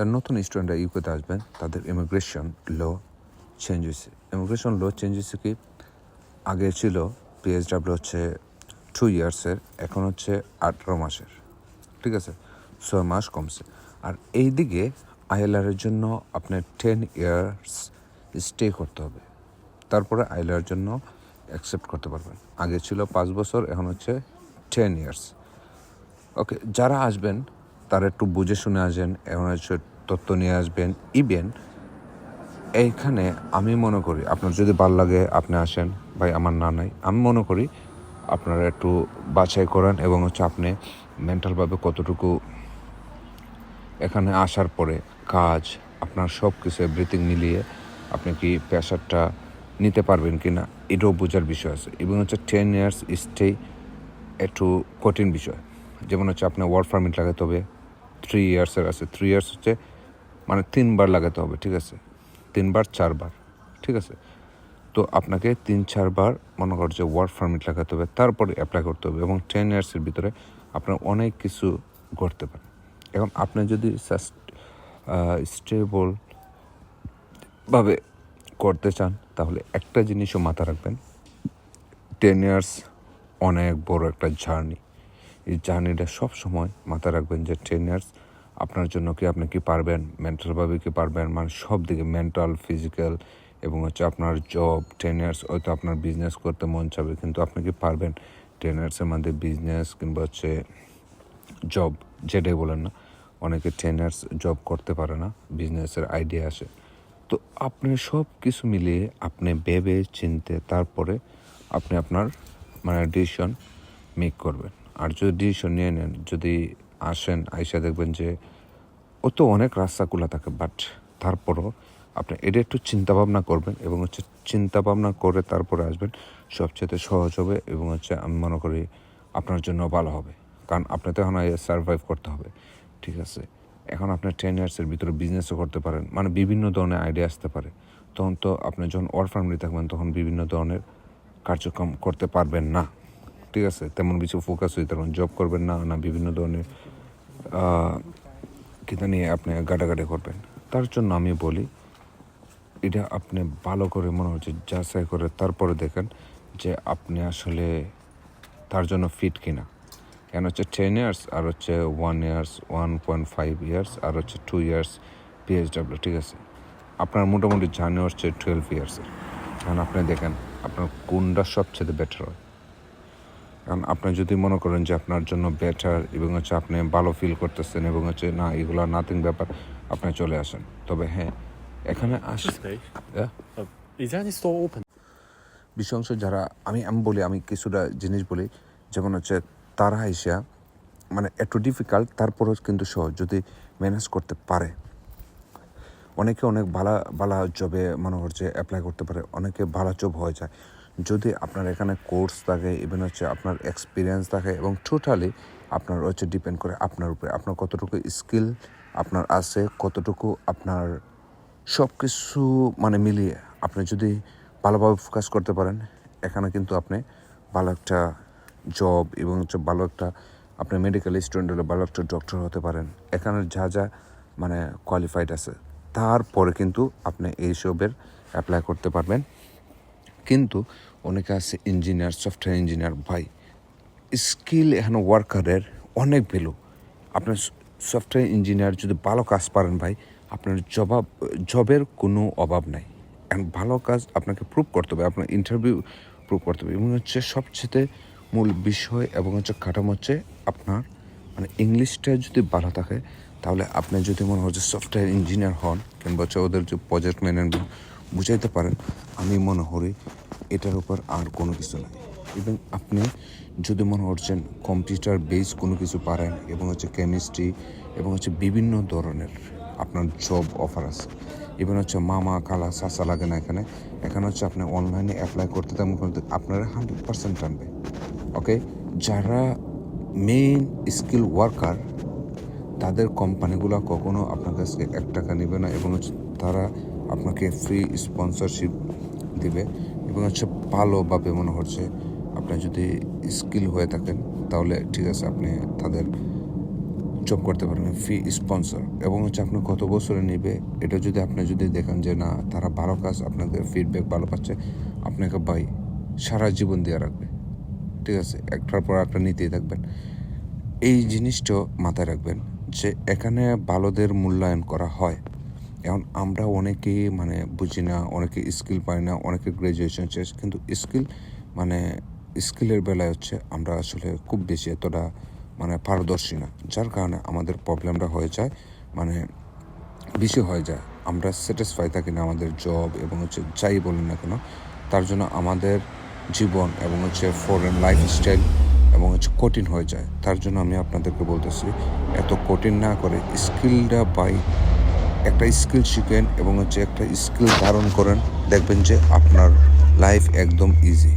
যারা নতুন স্টুডেন্টরা ইউকেতে আসবেন, তাদের ইমিগ্রেশন ল চেঞ্জ হয়েছে। ইমিগ্রেশন ল চেঞ্জ হয়েছে কি? আগে ছিল পিএইচডাব্লিউ হচ্ছে টু ইয়ার্সের এখন হচ্ছে আঠারো মাসের। ঠিক আছে? ছয় মাস কমছে। আর এই দিকে আইএলআরের জন্য আপনার টেন ইয়ার্স স্টে করতে হবে। তারপরে আইএলআর জন্য অ্যাকসেপ্ট করতে পারবেন। আগে ছিল পাঁচ বছর, এখন হচ্ছে টেন ইয়ার্স ওকে যারা আসবেন, তারা একটু বুঝে শুনে আসবেন এখন হচ্ছে তথ্য নিয়ে আসবেন ইভেন এইখানে আমি মনে করি, আপনার যদি ভালো লাগে, আপনি আসেন। ভাই, আমার না নাই। আমি মনে করি, আপনারা একটু বাছাই করেন এবং হচ্ছে আপনি মেন্টালভাবে কতটুকু এখানে আসার পরে কাজ, আপনার সব কিছু এভরিথিং মিলিয়ে আপনি কি প্রেশারটা নিতে পারবেন কি না এটাও বোঝার বিষয় আছে। এবং হচ্ছে টেন ইয়ার্স স্টে একটু কঠিন বিষয়। যেমন হচ্ছে আপনার ওয়ার্ক পারমিট লাগাতে হবে থ্রি ইয়ার্সের আছে। থ্রি ইয়ার্স হচ্ছে মানে তিনবার লাগাতে হবে, ঠিক আছে? তিনবার, চারবার, ঠিক আছে? তো আপনাকে তিন, চারবার মনে কর যে ওয়ার্ক পারমিট লাগাতে হবে, তারপরে অ্যাপ্লাই করতে হবে এবং টেন ইয়ার্সের ভিতরে আপনার অনেক কিছু করতে পারে। এখন আপনি যদি স্টেবল ভাবে করতে চান, তাহলে একটা জিনিসও মাথা রাখবেন। টেন ইয়ার্স অনেক বড় একটা জার্নি এই জার্নিটা সব সময় মাথায় রাখবেন যে টেন ইয়ার্স আপনার জন্য কি আপনি কি পারবেন? মেন্টালভাবে কি পারবেন? মানে সব দিকে মেন্টাল ফিজিক্যাল এবং হচ্ছে আপনার জব টেন ইয়ার্স হয়তো আপনার বিজনেস করতে মন চাবে, কিন্তু আপনি কি পারবেন? টেন ইয়ার্সের মধ্যে বিজনেস কিংবা হচ্ছে জব যেটাই বলেন না, অনেকে টেন ইয়ার্স জব করতে পারে না বিজনেসের আইডিয়া আসে। তো আপনি সব কিছু মিলিয়ে আপনি ভেবে চিনতে তারপরে আপনি আপনার মানে ডিসিশন মেক করবেন। আর যদি ডিসিশন নিয়ে নেন, যদি আসেন, আইসা দেখবেন যে ও তো অনেক রাস্তা খোলা থাকে বাট তারপরও আপনি এটা একটু চিন্তা ভাবনা করবেন এবং হচ্ছে চিন্তা ভাবনা করে তারপরে আসবেন, সবচেয়ে সহজ হবে এবং হচ্ছে আমি মনে করি আপনার জন্য ভালো হবে। কারণ আপনি তো এখন সার্ভাইভ করতে হবে, ঠিক আছে? এখন আপনার টেন ইয়ার্সের ভিতরে বিজনেসও করতে পারেন মানে বিভিন্ন ধরনের আইডিয়া আসতে পারে। তখন তো আপনি যখন ওয়ার ফ্যামিলি থাকবেন, তখন বিভিন্ন ধরনের কার্যক্রম করতে পারবেন না, ঠিক আছে? তেমন কিছু ফোকাস হয়ে পারবেন জব করবেন না না বিভিন্ন ধরনের কিতা নিয়ে আপনি গাটাগাটি করবেন? তার জন্য আমি বলি, এটা আপনি ভালো করে মনে হচ্ছে যাচাই করে তারপরে দেখেন যে আপনি আসলে তার জন্য ফিট কিনা। কেন হচ্ছে টেন ইয়ার্স আর হচ্ছে one years one point five years আর হচ্ছে টু ইয়ার্স পিএইচডাব্লিউ ঠিক আছে? আপনার মোটামুটি জার্নি হচ্ছে টুয়েলভ ইয়ার্সের কারণ আপনি দেখেন, আপনার কোনটা সবচেয়ে বেটার হয়? কারণ আপনি যদি মনে করেন যে আপনার জন্য বেটার এবং হচ্ছে আপনি ভালো ফিল করতেছেন এবং হচ্ছে না এগুলো নাথিং ব্যাপার আপনি চলে আসেন তবে হ্যাঁ এখানে আস Gespräch. Yeah? Is there any store open? বিষয় অংশ যারা আমি আমি বলি আমি কিছুটা জিনিস বলি যেমন হচ্ছে তারা আইসা মানে একটু ডিফিকাল্ট তারপরেও কিন্তু সহজ যদি ম্যানেজ করতে পারে অনেকে অনেক ভালো ভালো জবে মনে হচ্ছে অ্যাপ্লাই করতে পারে অনেকে ভালো জব হয়ে যায় যদি আপনার এখানে কোর্স থাকে ইভেন হচ্ছে আপনার এক্সপিরিয়েন্স থাকে এবং টোটালি আপনার হচ্ছে ডিপেন্ড করে আপনার উপরে, আপনার কতটুকু স্কিল আপনার আছে, কতটুকু আপনার সব কিছু মানে মিলিয়ে আপনি যদি ভালোভাবে ফোকাস করতে পারেন, এখানে কিন্তু আপনি ভালো একটা জব এবং হচ্ছে ভালো একটা আপনি মেডিকেল স্টুডেন্ট হলে ভালো একটা ডক্টর হতে পারেন। এখানে যা যা মানে কোয়ালিফাইড আছে, তারপরে কিন্তু আপনি এইসবের অ্যাপ্লাই করতে পারবেন। কিন্তু অনেকে আছে ইঞ্জিনিয়ার সফটওয়্যার ইঞ্জিনিয়ার ভাই স্কিল এখানে ওয়ার্কারের অনেক ভ্যালু আপনার সফটওয়্যার ইঞ্জিনিয়ার যদি ভালো কাজ পারেন ভাই, আপনার জবাব, জবের কোনো অভাব নাই। এখন ভালো কাজ আপনাকে প্রুভ করতে হবে, আপনার ইন্টারভিউ প্রুভ করতে হবে। এবং হচ্ছে সবচেয়ে মূল বিষয় এবং হচ্ছে কাঠামো হচ্ছে আপনার মানে ইংলিশটা যদি ভালো থাকে, তাহলে আপনি যদি মনে হচ্ছে সফটওয়্যার ইঞ্জিনিয়ার হন, কিংবা হচ্ছে ওদের যে প্রজেক্ট ম্যানেজমেন্ট বুঝাইতে পারেন, আমি মনে করি এটার উপর আর কোনো কিছু নাই। এবং আপনি যদি মনে করছেন কম্পিউটার বেস কোনো কিছু পারেন এবং হচ্ছে কেমিস্ট্রি এবং হচ্ছে বিভিন্ন ধরনের আপনার জব অফার আছে। ইভেন হচ্ছে মামা কালা সাসা লাগে না এখানে। এখানে হচ্ছে আপনি অনলাইনে অ্যাপ্লাই করতে তেমন করতে আপনারা হান্ড্রেড পার্সেন্ট টানবে ওকে যারা মেইন স্কিল ওয়ার্কার তাদের কোম্পানিগুলো কখনো আপনার কাছে এক টাকা নেবে না এবং হচ্ছে তারা আপনাকে ফ্রি স্পন্সরশিপ দিবে এবং হচ্ছে ভালোভাবে মনে হচ্ছে আপনি যদি স্কিল হয়ে থাকেন, তাহলে ঠিক আছে আপনি তাদের জব করতে পারেন ফ্রি স্পন্সর এবং হচ্ছে আপনি কত বছরে নেবে, এটা যদি আপনি যদি দেখেন যে না, তারা ভালো কাজ, আপনাদের ফিডব্যাক ভালো পাচ্ছে, আপনাকে বাই সারা জীবন দিয়ে রাখবে। ঠিক আছে, একটার পর একটা নিতেই থাকবেন। এই জিনিসটা মাথায় রাখবেন যে এখানে ভালোদের মূল্যায়ন করা হয়। এখন আমরা অনেকেই মানে বুঝি না, অনেকে স্কিল পাই না, অনেকে গ্র্যাজুয়েশন শেষ, কিন্তু স্কিল মানে স্কিলের বেলায় হচ্ছে আমরা আসলে খুব বেশি এতটা মানে পারদর্শী না। যার কারণে আমাদের প্রবলেমটা হয়ে যায় মানে বেশি হয়ে যায়। আমরা স্যাটিসফাই থাকি না আমাদের জব এবং হচ্ছে যাই বলেন না কেন, তার জন্য আমাদের জীবন এবং হচ্ছে ফরেন লাইফস্টাইল এবং হচ্ছে কঠিন হয়ে যায়। তার জন্য আমি আপনাদেরকে বলতেছি, এত কঠিন না করে স্কিলটা পাই একটা স্কিল শিখেন এবং হচ্ছে একটা স্কিল ধারণ করেন, দেখবেন যে আপনার লাইফ একদম ইজি